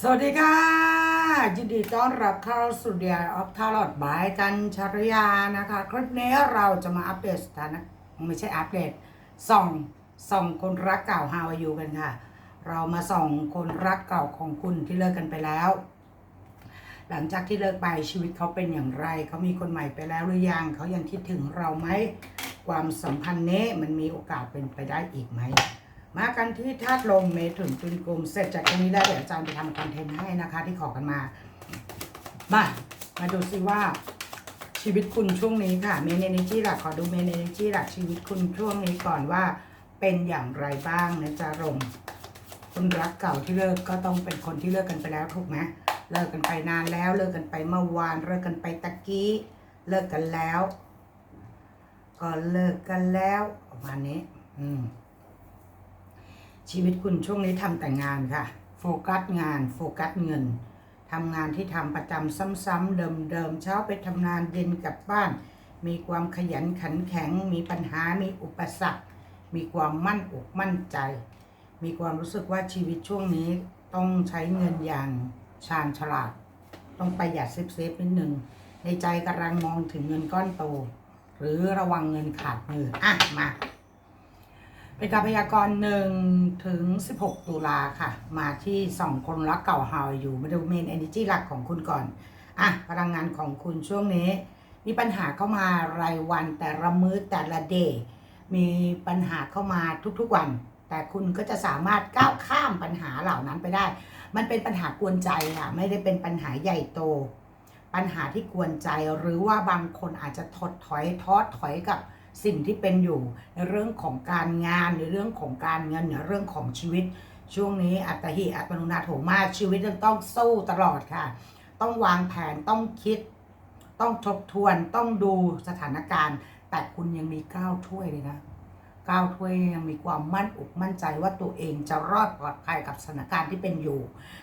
สวัสดีค่ะยินดีต้อนรับเข้าสู่เดียออฟทาร์ลอดบายกันชรยานะคะ คลิปนี้เราจะมาอัปเดตสถานะไม่ใช่อัปเดตส่องส่องคนรักเก่าฮาวายูกันค่ะ เรามาส่องคนรักเก่าของคุณที่เลิกกันไปแล้ว หลังจากที่เลิกไปชีวิตเขาเป็นอย่างไรเขามีคนใหม่ไปแล้วหรือยังเขายังคิดถึงเราไหมความสัมพันธ์นี้มันมีโอกาสเป็นไปได้อีกไหม มากันที่ธาตุลมเมถุนตุลกลุ่มเสร็จจากตรงนี้ได้วเดี๋ยวอาจารย์จะทำคอนเทนต์ให้นะคะ ที่ขอกันมา มามาดูสิว่าชีวิตคุณช่วงนี้ค่ะเมนเนจีหลักขอดูเมนเนจีหลักชีวิตคุณช่วงนี้ก่อนว่าเป็นอย่างไรบ้างนะจ๊ะลมคนรักเก่าที่เลิกก็ต้องเป็นคนที่เลิกกันไปแล้วถูกไหมเลิกกันไปนานแล้ว เลิกกันไปเมื่อวานเลิกกันไปตะกี้ เลิกกันแล้ว ก็เลิกกันแล้วประมาณนี้ อืม ชีวิตคุณช่วงนี้ทำแต่งานค่ะ โฟกัสงาน โฟกัสเงินทำงานที่ทำประจำซ้ำๆเดิมๆเช้าไปทำงานเย็นกลับบ้าน มีความขยันขันแข็ง มีปัญหามีอุปสรรค มีความมั่นอกมั่นใจ มีความรู้สึกว่าชีวิตช่วงนี้ต้องใช้เงินอย่างชาญฉลาด ต้องประหยัดเซฟๆนิดนึงในใจกำลังมองถึงเงินก้อนโต หรือระวังเงินขาดมืออะมา เป็นการพยากรณ์หนึ่งถึง 16 ตุลาค่ะ มาที่สองคนรักเก่าฮาวอยู่มาดูเมนเอเนจีหลักของคุณก่อน อะ พลังงานของคุณช่วงนี้ มีปัญหาเข้ามารายวันแต่ละมื้อแต่ละเดย์มีปัญหาเข้ามาทุกๆวัน แต่คุณก็จะสามารถก้าวข้ามปัญหาเหล่านั้นไปได้ มันเป็นปัญหากวนใจค่ะ ไม่ได้เป็นปัญหาใหญ่โต ปัญหาที่กวนใจหรือว่าบางคนอาจจะถดถอยท้อถอยกับ สิ่งที่เป็นอยู่ในเรื่องของการงานในเรื่องของการเงินในเรื่องของชีวิต ช่วงนี้อัตหิอัตโนนาโถมาชีวิตต้องสู้ตลอดค่ะ ต้องวางแผนต้องคิด ต้องทบทวนต้องดูสถานการณ์ แต่คุณยังมีก้าวถ้วยเลยนะก้าวถ้วยยังมีความมั่นอกมั่นใจว่าตัวเองจะรอดปลอดภัยกับสถานการณ์ที่เป็นอยู่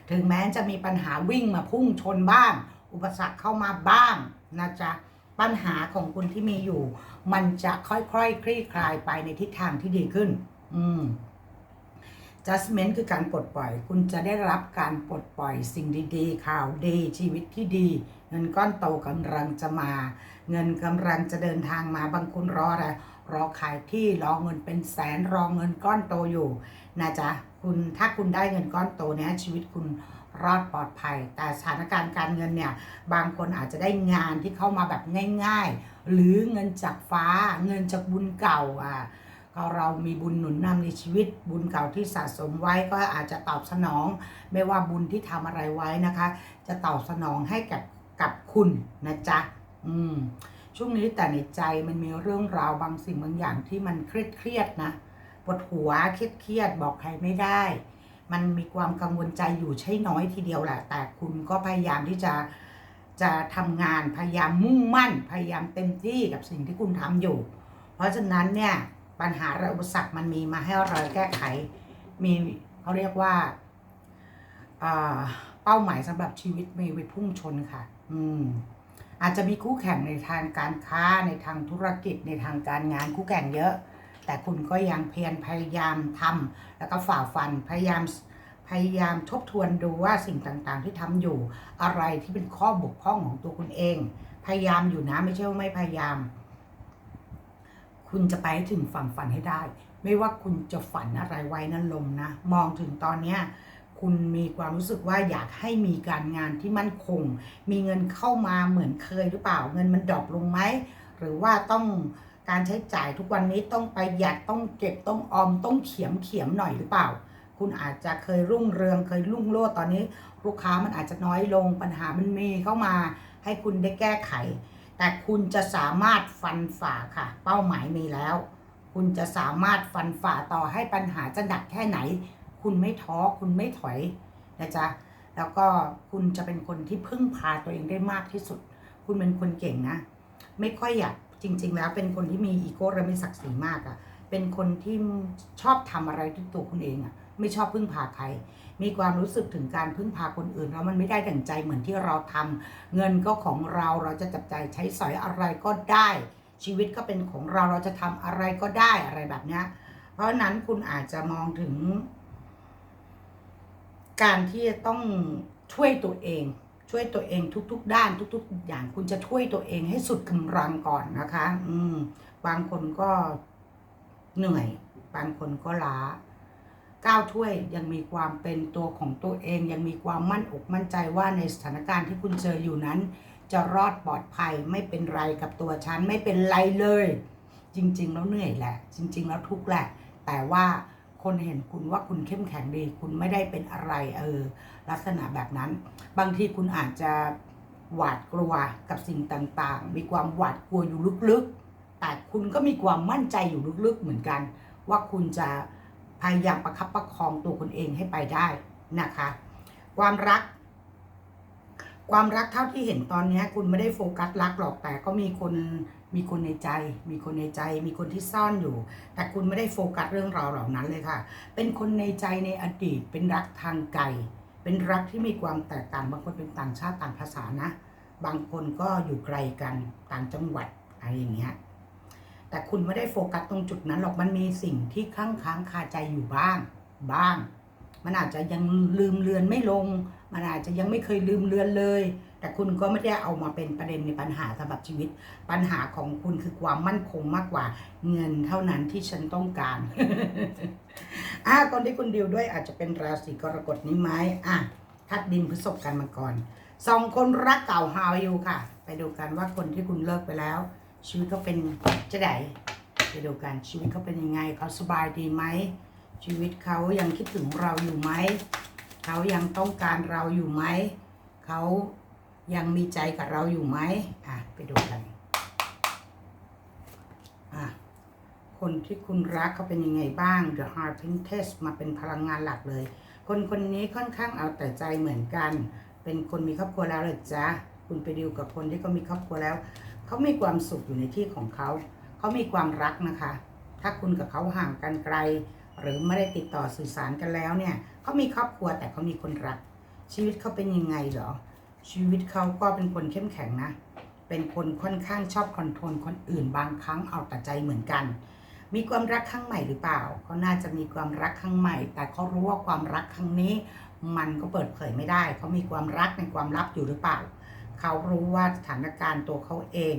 ถึงแม้จะมีปัญหาวิ่งมาพุ่งชนบ้าง อุปสรรคเข้ามาบ้างนะจ๊ะ ปัญหาของคุณที่มีอยู่ มันจะค่อยๆคคลี่คลายไปในทิศทางที่ดีขึ้น อืม judgment คือการปลดปล่อย คุณจะได้รับการปลดปล่อยสิ่งดีๆ ข่าวดีชีวิตที่ดี เงินก้อนโตกำลังจะมา เงินกำลังจะเดินทางมาบางคนรออะไรรอขายที่รอเงินเป็นแสนรอเงินก้อนโตอยู่นะจ๊ะคุณถ้าคุณได้เงินก้อนโตเนี้ยชีวิตคุณ รอดปลอดภัย แต่สถานการณ์การเงินเนี่ยบางคนอาจจะได้งานที่เข้ามาแบบง่าย ๆ หรือเงินจากฟ้าเงินจากบุญเก่าอะก็เรามีบุญหนุนนำในชีวิต บุญเก่าที่สะสมไว้ก็อาจจะตอบสนอง ไม่ว่าบุญที่ทำอะไรไว้นะคะ จะตอบสนองให้กับกับคุณนะจ๊ะอืมช่วงนี้แต่ในใจมันมีเรื่องราวบางสิ่งบางอย่างที่มันเครียดเครียดๆนะปวดหัวเครียดเครียดๆบอกใครไม่ได้ มันมีความกังวลใจอยู่ใช่น้อยทีเดียวแหละแต่คุณก็พยายามที่จะจะทำงานพยายามมุ่งมั่น พยายามเต็มที่กับสิ่งที่คุณทำอยู่ เพราะฉะนั้นเนี่ยปัญหาและอุปสรรคมันมีมาให้เราแก้ไข มีเขาเรียกว่าเป้าหมายสำหรับชีวิตมีไปพุ่งชนค่ะ อืมอาจจะมีคู่แข่งในทางการค้าในทางธุรกิจในทางการงานคู่แข่งเยอะ แต่คุณก็ยังเพียรพยายามทำแล้วก็ฝ่าฟันพยายามพยายามทบทวนดูว่าสิ่งต่างๆ ที่ทำอยู่อะไรที่เป็นข้อบกพร่องของตัวคุณเอง พยายามอยู่นะไม่ใช่ว่าไม่พยายาม คุณจะไปถึงฝั่งฝันให้ได้ ไม่ว่าคุณจะฝันอะไรไว้นั่นลมนะ มองถึงตอนเนี้ยคุณมีความรู้สึกว่าอยากให้มีการงานที่มั่นคง มีเงินเข้ามาเหมือนเคยหรือเปล่า เงินมันดรอปลงไหม หรือว่าต้อง การใช้จ่ายทุกวันนี้ต้องประหยัดต้องเก็บต้องออมต้องเขียมเขียมหน่อยหรือเปล่า คุณอาจจะเคยรุ่งเรืองเคยรุ่งโรจน์ตอนนี้ ลูกค้ามันอาจจะน้อยลงปัญหามันมีเข้ามา ให้คุณได้แก้ไข แต่คุณจะสามารถฟันฝ่าค่ะ เป้าหมายมีแล้ว คุณจะสามารถฟันฝ่าต่อให้ปัญหาจะหนักแค่ไหน คุณไม่ท้อคุณไม่ถอยนะจ๊ะแล้วก็คุณจะเป็นคนที่พึ่งพาตัวเองได้มากที่สุด คุณเป็นคนเก่งนะ ไม่ค่อยอยาก จริง ๆ แล้วเป็นคนที่มีอีโก้และมีศักดิ์ศรีมากอะ่ะเป็นคนที่ชอบทำอะไรด้วยตัวคุณเองอะ่ะไม่ชอบพึ่งพาใคร มีความรู้สึกถึงการพึ่งพาคนอื่นแล้วมันไม่ได้ดั่งใจเหมือนที่เราทำเงินก็ของเราเราจะจับใจใช้สอยอะไรก็ได้ ชีวิตก็เป็นของเราเราจะทำอะไรก็ได้อะไรแบบเนี้ยเพราะฉะนั้นคุณอาจจะมองถึง การที่จะต้องช่วยตัวเอง ช่วยตัวเองทุก ๆ ด้านทุก ๆ อย่างคุณจะช่วยตัวเองให้สุดกำลังก่อนนะคะ อืม บางคนก็เหนื่อย บางคนก็ล้าก้าวถ้วยยังมีความเป็นตัวของตัวเอง ยังมีความมั่นอกมั่นใจว่าในสถานการณ์ที่คุณเจออยู่นั้น จะรอดปลอดภัยไม่เป็นไรกับตัวฉันไม่เป็นไรเลย จริง ๆ แล้วเหนื่อยแหละ จริง ๆ แล้วทุกข์แหละ แต่ว่า คนเห็นคุณว่าคุณเข้มแข็งดี คุณไม่ได้เป็นอะไรเออลักษณะแบบนั้น บางทีคุณอาจจะหวาดกลัวกับสิ่งต่างๆ มีความหวาดกลัวอยู่ลึกๆ แต่คุณก็มีความมั่นใจอยู่ลึกๆเหมือนกัน ว่าคุณจะพยายามประคับประคองตัวคุณเองให้ไปได้นะคะ ความรัก ความรักเท่าที่เห็นตอนนี้คุณไม่ได้โฟกัสรักหรอกแต่ก็มีคนมีคนในใจ มีคนในใจ มีคนที่ซ่อนอยู่ แต่คุณไม่ได้โฟกัสเรื่องราวเหล่านั้นเลยค่ะ เป็นคนในใจในอดีต เป็นรักทางไกลเป็นรักที่มีความแตกต่างบางคนเป็นต่างชาติต่างภาษานะ บางคนก็อยู่ไกลกันต่างจังหวัดอะไรอย่างเงี้ยแต่คุณไม่ได้โฟกัสตรงจุดนั้นหรอกมันมีสิ่งที่ค้างค้างคาใจอยู่บ้าง บ้าง มันอาจจะยังลืมเลือนไม่ลง มันอาจจะยังไม่เคยลืมเลือนเลย แต่คุณก็ไม่ได้เอามาเป็นประเด็นในปัญหาสำหรับชีวิต ปัญหาของคุณคือความมั่นคงมากกว่าเงินเท่านั้นที่ฉันต้องการ อะคนที่คุณดิวด้วยอาจจะเป็นราศีกรกฎนี้ไหมอะทัดดินพฤษภกันมาก่อนสองคนรักเก่าฮาวอยู่ค่ะ ไปดูกันว่าคนที่คุณเลิกไปแล้ว ชีวิตเขาเป็นจะไหนไปดูกันชีวิตเขาเป็นยังไงเขาสบายดีไหม ชีวิตเขายังคิดถึงเราอยู่ไหม เขายังต้องการเราอยู่ไหม เขายังมีใจกับเราอยู่ไหมอะไปดูกันอะคนที่คุณรักเขาเป็นยังไงบ้าง The Heart Princess มาเป็นพลังงานหลักเลย คนคนนี้ค่อนข้างเอาแต่ใจเหมือนกัน เป็นคนมีครอบครัวแล้วเลยจ้ะคุณไปดิวกับคนที่เขามีครอบครัวแล้ว เขามีความสุขอยู่ในที่ของเขา เขามีความรักนะคะ ถ้าคุณกับเขาห่างกันไกล หรือไม่ได้ติดต่อสื่อสารกันแล้วเนี่ยเขามีครอบครัวแต่เขามีคนรัก ชีวิตเขาเป็นยังไงเหรอ ชีวิตเขาก็เป็นคนเข้มแข็งนะ เป็นคนค่อนข้างชอบคอนโทรลคนอื่นบางครั้งเอาแต่ใจเหมือนกัน มีความรักครั้งใหม่หรือเปล่าเขาน่าจะมีความรักครั้งใหม่ แต่เขารู้ว่าความรักครั้งนี้ มันก็เปิดเผยไม่ได้เขามีความรักในความลับอยู่หรือเปล่าเขารู้ว่าสถานการณ์ตัวเขาเอง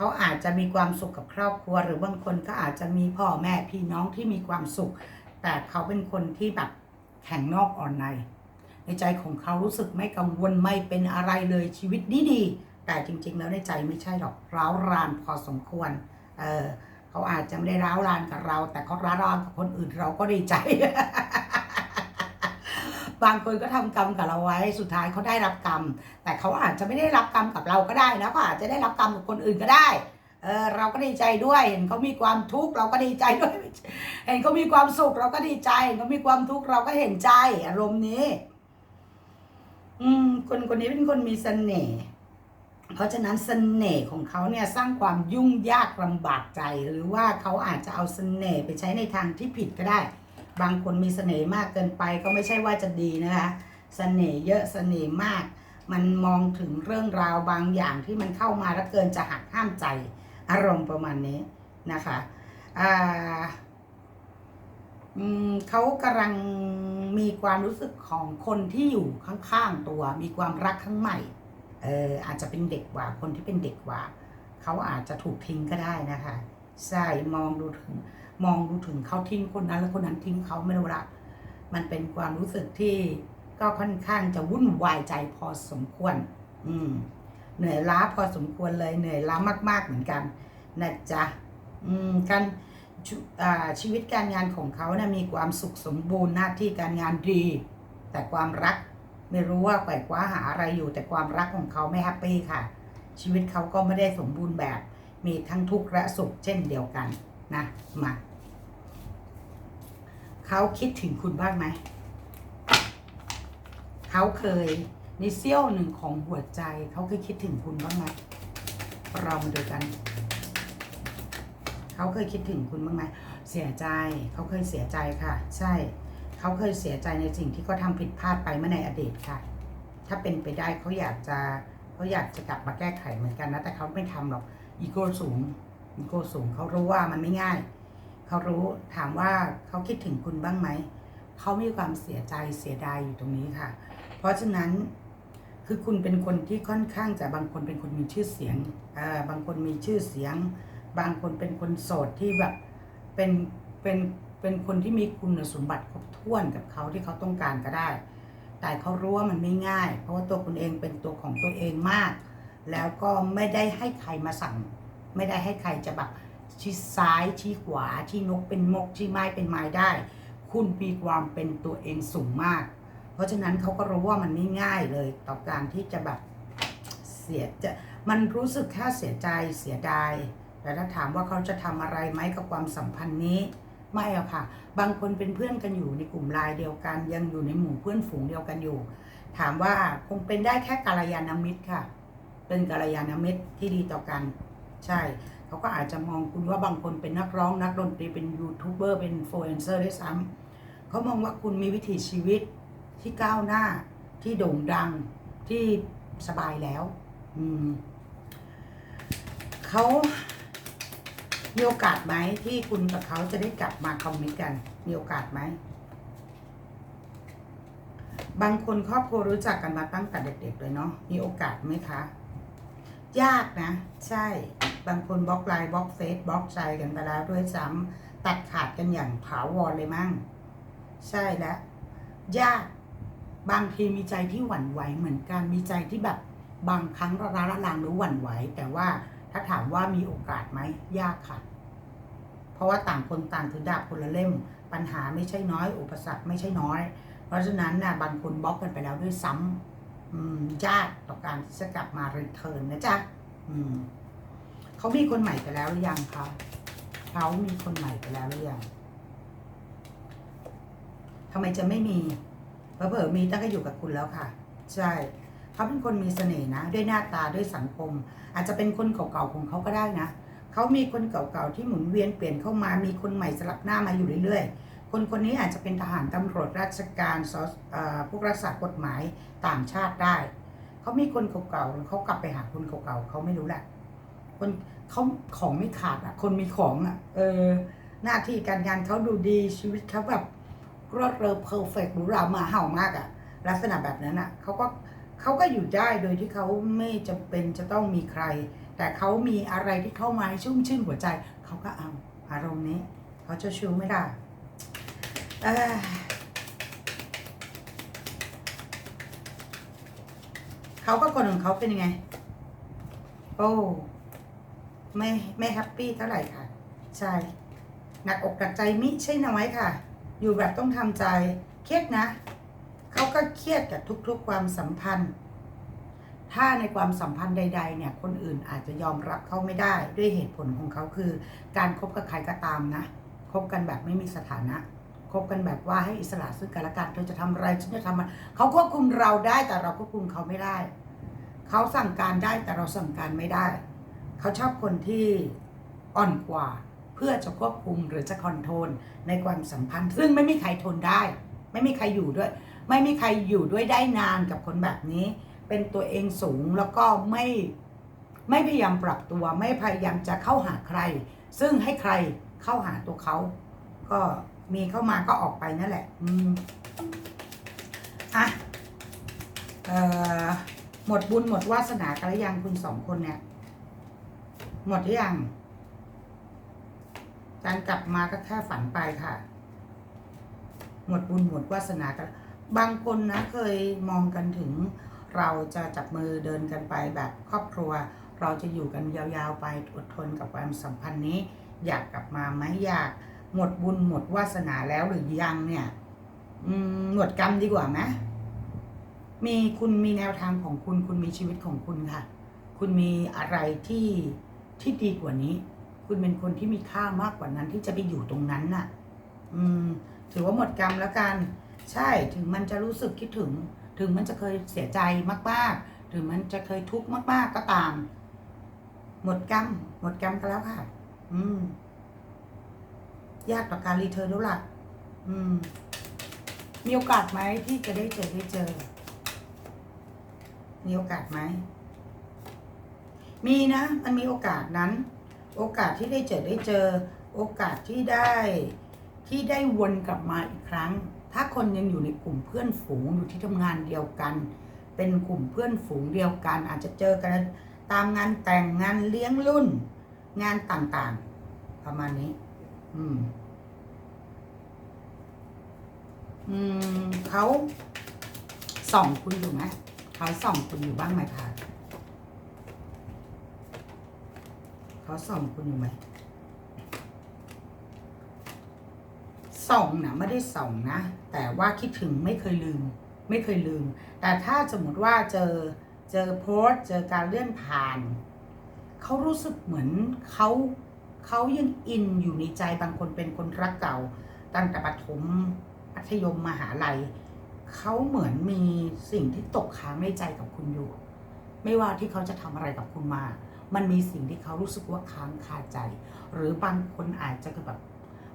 เขาอาจจะมีความสุขกับครอบครัว หรือบางคนก็อาจจะมีพ่อแม่พี่น้องที่มีความสุข แต่เขาเป็นคนที่แบบแข็งนอกอ่อนใน ในใจของเขารู้สึกไม่กังวลไม่เป็นอะไรเลยชีวิตดีดีๆแต่จริง ๆ แล้วในใจไม่ใช่หรอกร้าวรานพอสมควรเออเขาอาจจะไม่ได้ร้าวรานกับเรา แต่เขาร้าวรานกับคนอื่นเราก็ดีใจ บางคนก็ทำกรรมกับเราไว้สุดท้ายเขาได้รับกรรม แต่เขาอาจจะไม่ได้รับกรรมกับเราก็ได้นะเขาอาจจะได้รับกรรมกับคนอื่นก็ได้เออเราก็ดีใจด้วยเห็นเขามีความทุกข์เราก็ดีใจด้วย เห็นเขามีความสุขเราก็ดีใจเห็นเขามีความทุกข์เราก็เห็นใจอารมณ์นี้ อืม คนคนนี้เป็นคนมีเสน่ห์เพราะฉะนั้นเสน่ห์ของเขาเนี่ยสร้างความยุ่งยากลำบากใจ หรือว่าเขาอาจจะเอาเสน่ห์ไปใช้ในทางที่ผิดก็ได้ บางคนมีเสน่ห์มากเกินไปก็ไม่ใช่ว่าจะดีนะคะเสน่ห์เยอะเสน่ห์มาก มันมองถึงเรื่องราวบางอย่างที่มันเข้ามาแล้วเกินจะหักห้ามใจอารมณ์ประมาณนี้นะคะอ่าเขากำลังมีความรู้สึกของคนที่อยู่ข้างๆตัว มีความรักครั้งใหม่เอออาจจะเป็นเด็กกว่าคนที่เป็นเด็กกว่า เขาอาจจะถูกทิ้งก็ได้นะคะใช่มองดูถึง มองดูถึงเขาทิ้งคนนั้น แล้วคนนั้นทิ้งเขาไม่รู้ละมันเป็นความรู้สึกที่ก็ค่อนข้างจะวุ่นวายใจพอสมควร อืม เหนื่อยล้าพอสมควรเลยเหนื่อยล้ามาก ๆเหมือนกันนะจ๊ะอืมการชอ่าชีวิตการงานของเขานะมีความสุขสมบูรณ์หน้าที่การงานดี แต่ความรักไม่รู้ว่าแกว่คว้าหาอะไรอยู่แต่ความรักของเขาไม่แฮปปี้ค่ะ ชีวิตเขาก็ไม่ได้สมบูรณ์แบบ มีทั้งทุกข์และสุขเช่นเดียวกันนะมา เขาคิดถึงคุณบ้างไหม เขาเคยในเสี้ยวหนึ่งของหัวใจ เขาเคยคิดถึงคุณบ้างไหมเรามาดูกัน เขาเคยคิดถึงคุณบ้างไหมเสียใจ เขาเคยเสียใจค่ะ ใช่ เขาเคยเสียใจในสิ่งที่เขาทำผิดพลาดไปเมื่อในอดีตค่ะ ถ้าเป็นไปได้เขาอยากจะเขาอยากจะกลับมาแก้ไขเหมือนกันนะแต่เขาไม่ทำหรอกอีโก้สูงอีโก้สูงเขารู้ว่ามันไม่ง่าย เขารู้ถามว่าเขาคิดถึงคุณบ้างไหม เขามีความเสียใจเสียดายอยู่ตรงนี้ค่ะ เพราะฉะนั้นคือคุณเป็นคนที่ค่อนข้างจะบางคนเป็นคนมีชื่อเสียงอ่าบางคนมีชื่อเสียง บางคนเป็นคนโสดที่แบบเป็นเป็นเป็นคนที่มีคุณสมบัติครบถ้วนกับเขาที่เขาต้องการก็ได้ แต่เขารู้ว่ามันไม่ง่าย เพราะว่าตัวคุณเองเป็นตัวของตัวเองมาก แล้วก็ไม่ได้ให้ใครมาสั่ง ไม่ได้ให้ใครจะแบบ ชี้ซ้ายชี้ขวาชี้นกเป็นมกชี้ไม้เป็นไม้ได้ คุณมีความเป็นตัวเองสูงมาก เพราะฉะนั้นเขาก็รู้ว่ามันไม่ง่ายเลยต่อการที่จะแบบเสียจะมันรู้สึกแค่เสียใจเสียดายแต่ถ้าถามว่าเขาจะทำอะไรไหมกับความสัมพันธ์นี้ไม่อะค่ะ บางคนเป็นเพื่อนกันอยู่ในกลุ่มไลน์เดียวกัน ยังอยู่ในหมู่เพื่อนฝูงเดียวกันอยู่ ถามว่าคงเป็นได้แค่กัลยาณมิตรค่ะ เป็นกัลยาณมิตรที่ดีต่อกัน ใช่ เขาก็อาจจะมองคุณว่าบางคนเป็นนักร้องนักดนตรีเป็นยูทูบเบอร์เป็นอินฟลูเอนเซอร์ด้วยซ้ำเขามองว่าคุณมีวิถีชีวิตที่ก้าวหน้าที่โด่งดังที่สบายแล้วอืมเขามีโอกาสไหมที่คุณกับเขาจะได้กลับมาคอมมิตกัน มีโอกาสไหม บางคนครอบครัวรู้จักกันมาตั้งแต่เด็ก ๆ เลยเนาะมีโอกาสไหมคะ ยากนะ ใช่ บางคนบล็อกไลน์บล็อกเฟซบล็อกใจกันไปแล้วด้วยซ้ำตัดขาดกันอย่างถาวรเลยมั่งใช่แล้วยากบางทีมีใจที่หวั่นไหวเหมือนกันมีใจที่แบบบางครั้งระระละลางหรือหวั่นไหว แต่ว่าถ้าถามว่ามีโอกาสไหมยากค่ะ เพราะว่าต่างคนต่างถือดาบคนละเล่ม ปัญหาไม่ใช่น้อย อุปสรรคไม่ใช่น้อย เพราะฉะนั้นนะบางคนบล็อกกันไปแล้วด้วยซ้ำยากต่อการที่จะกลับมารีเทิร์นนะจ๊ะ อืม เขามีคนใหม่ไปแล้วหรือยังคะเขามีคนใหม่ไปแล้วหรือยังทำไมจะไม่มีเผลอๆมีตั้งแต่อยู่กับคุณแล้วค่ะ ใช่เขาเป็นคนมีเสน่ห์นะ ด้วยหน้าตาด้วยสังคม อาจจะเป็นคนเก่าๆของเขาก็ได้นะเขามีคนเก่าๆที่หมุนเวียนเปลี่ยนเข้ามามีคนใหม่สลับหน้ามาอยู่เรื่อยๆ คนคนนี้อาจจะเป็นทหารตำรวจราชการสผู้รักษากฎหมายต่างชาติได้เขามีคนเก่าๆเขากลับไปหาคนเก่าๆเขาไม่รู้แหละ คนเขาของไม่ขาดอะ คนมีของอะ เออ หน้าที่การงานเขาดูดีชีวิตเขาแบบรวดเร็วเพอร์เฟกต์หรูหรามาเห่ามากอะ ลักษณะแบบนั้นอะเขาก็เขาก็อยู่ได้โดยที่เขาไม่จำเป็นจะต้องมีใคร แต่เขามีอะไรที่เข้ามาให้ชุ่มชื่นหัวใจ เขาก็เอาอารมณ์นี้เขาจะชูไม่ได้เอ้ยเขาก็คนของเขาเป็นยังไง โอ้ ไม่ไม่แฮปปี้เท่าไหร่ค่ะ ใช่ หนักอกหนักใจมิใช่น้อยค่ะ อยู่แบบต้องทำใจ เครียดนะ เขาก็เครียดกับทุกๆความสัมพันธ์ ถ้าในความสัมพันธ์ใด ๆ เนี่ย คนอื่นอาจจะยอมรับเขาไม่ได้ด้วยเหตุผลของเขาคือ การคบกับใครก็ตามนะ คบกันแบบไม่มีสถานะคบกันแบบว่าให้อิสระซึ่งกันและกันเธอจะทำอะไรฉันจะทำอะไรเขาควบคุมเราได้แต่เราควบคุมเขาไม่ได้ เขาสั่งการได้แต่เราสั่งการไม่ได้ เขาชอบคนที่อ่อนกว่า เพื่อจะควบคุมหรือจะคอนโทรลในความสัมพันธ์ ซึ่งไม่มีใครทนได้ ไม่มีใครอยู่ด้วย ไม่มีใครอยู่ด้วยได้นานกับคนแบบนี้ เป็นตัวเองสูงแล้วก็ไม่ไม่พยายามปรับตัว ไม่พยายามจะเข้าหาใคร ซึ่งให้ใครเข้าหาตัวเขา ก็มีเข้ามาก็ออกไปนั่นแหละ อืมอะเอ่อหมดบุญหมดวาสนากันหรือยังคุณสองคนเนี่ย หมดหรือยังการกลับมาก็แค่ฝันไปค่ะ หมดบุญหมดวาสนากันบางคนนะเคยมองกันถึง เราจะจับมือเดินกันไปแบบครอบครัว เราจะอยู่กันยาวๆไปอดทนกับความสัมพันธ์นี้ อยากกลับมาไหมอยาก หมดบุญหมดวาสนาแล้วหรือยังเนี่ยหมดกรรมดีกว่าไหมมีคุณมีแนวทางของคุณ คุณมีชีวิตของคุณค่ะ คุณมีอะไรที่ ที่ดีกว่านี้ คุณเป็นคนที่มีค่ามากกว่านั้นที่จะไปอยู่ตรงนั้นน่ะ อืม ถือว่าหมดกรรมแล้วกัน ใช่ถึงมันจะรู้สึกคิดถึง ถึงมันจะเคยเสียใจมากๆ ถึงมันจะเคยทุกข์มาก ๆ ก็ตาม หมดกรรมหมดกรรมกันแล้วค่ะ อืม ยากต่อการรีเทิร์นแล้วล่ะ อืม มีโอกาสไหมที่จะได้เจอได้เจอ มีโอกาสไหม มีนะ มันมีโอกาสนั้น โอกาสที่ได้เจอได้เจอ โอกาสที่ได้ที่ได้วนกลับมาอีกครั้ง ถ้าคนยังอยู่ในกลุ่มเพื่อนฝูงอยู่ที่ทำงานเดียวกัน เป็นกลุ่มเพื่อนฝูงเดียวกัน อาจจะเจอกันตามงานแต่งงานเลี้ยงรุ่น งานต่างๆ ประมาณนี้ อืม อืมเขาส่องคุณอยู่ไหมเขาส่องคุณอยู่บ้างไหมคะ เขาส่องคุณอยู่ไหมส่องนะไม่ได้ส่องนะ แต่ว่าคิดถึงไม่เคยลืม ไม่เคยลืม แต่ถ้าสมมติว่าเจอเจอโพสเจอการเลื่อนผ่าน เขารู้สึกเหมือนเขาเขายังอินอยู่ในใจบางคนเป็นคนรักเก่า ตั้งแต่ประถมมัธยมมหาลัยเขาเหมือนมีสิ่งที่ตกค้างในใจกับคุณอยู่ ไม่ว่าที่เขาจะทำอะไรกับคุณมา มันมีสิ่งที่เขารู้สึกว่าค้างคาใจ หรือบางคนอาจจะแบบ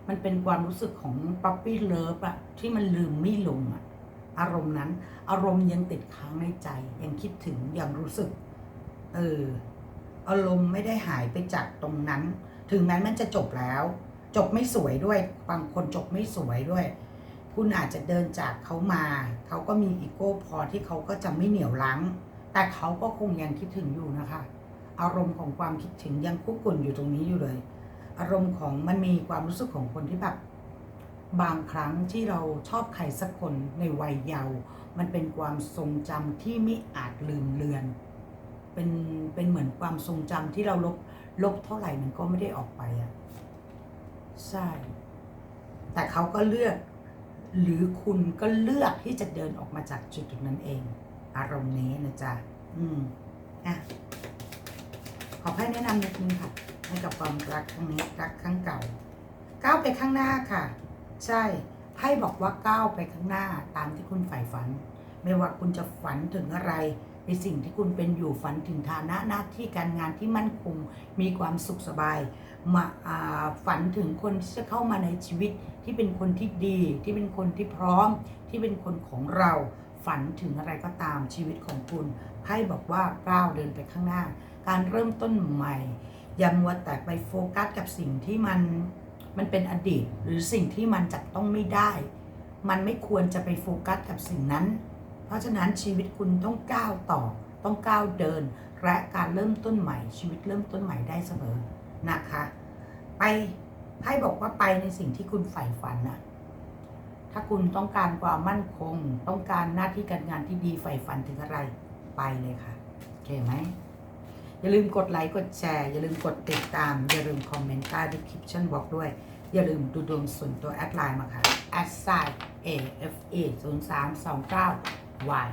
มันเป็นความรู้สึกของป๊อปปี้เลิฟอะที่มันลืมไม่ลงอะอารมณ์นั้น อารมณ์ยังติดค้างในใจ ยังคิดถึงยังรู้สึก เอออารมณ์ไม่ได้หายไปจากตรงนั้น ถึงแม้มันจะจบแล้ว จบไม่สวยด้วย บางคนจบไม่สวยด้วย คุณอาจจะเดินจากเขามา เขาก็มีอีโก้พอที่เขาก็จะไม่เหนียวรั้งแต่เขาก็คงยังคิดถึงอยู่นะคะ อารมณ์ของความคิดถึงยังคุกกุ่นอยู่ตรงนี้อยู่เลย อารมณ์ของมันมีความรู้สึกของคนที่แบบบางครั้งที่เราชอบใครสักคนในวัยเยาว์มันเป็นความทรงจำที่ไม่อาจลืมเลือน เป็นเป็นเหมือนความทรงจำที่เราลบลบเท่าไหร่มันก็ไม่ได้ออกไปอะใช่ แต่เขาก็เลือก หรือคุณก็เลือกที่จะเดินออกมาจากจุดนั้นเอง อารมณ์นี้นะจ๊ะอืมอะ ขอให้แนะนำนิดนึงค่ะให้กับความรักครั้งนี้รักครั้งเก่าก้าวไปข้างหน้าค่ะ ใช่ไพ่บอกว่าก้าวไปข้างหน้าตามที่คุณใฝ่ฝัน ไม่ว่าคุณจะฝันถึงอะไรในสิ่งที่คุณเป็นอยู่ฝันถึงฐานะหน้าที่การงานที่มั่นคงมีความสุขสบาย มาาฝันถึงคนที่จะเข้ามาในชีวิตที่เป็นคนที่ดี ที่เป็นคนที่พร้อม ที่เป็นคนของเรา ฝันถึงอะไรก็ตามชีวิตของคุณไพ่บอกว่าก้าวเดินไปข้างหน้า การเริ่มต้นใหม่ อย่ามัวแต่ไปโฟกัสกับสิ่งที่มันมันเป็นอดีต หรือสิ่งที่มันจับต้องไม่ได้ มันไม่ควรจะไปโฟกัสกับสิ่งนั้น เพราะฉะนั้นชีวิตคุณต้องก้าวต่อ ต้องก้าวเดิน และการเริ่มต้นใหม่ ชีวิตเริ่มต้นใหม่ได้เสมอนะคะ ไปไพ่บอกว่าไปในสิ่งที่คุณใฝ่ฝันนะถ้าคุณต้องการความมั่นคง ต้องการหน้าที่การงานที่ดีใฝ่ฝันถึงอะไรไปเลยค่ะโอเคไหม อย่าลืมกดไลค์กดแชร์ อย่าลืมกดติดตาม อย่าลืมคอมเมนต์ใต้ดีคลิปชั่นบอกด้วย อย่าลืมดูดวงส่วนตัวแอดไลน์มาค่ะ a d s i a f a 0 3 2 9 y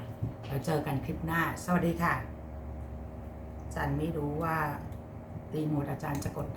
แล้วเจอกันคลิปหน้า สวัสดีค่ะอาจารย์ไม่รู้ว่ารีโมทอาจารย์จะกด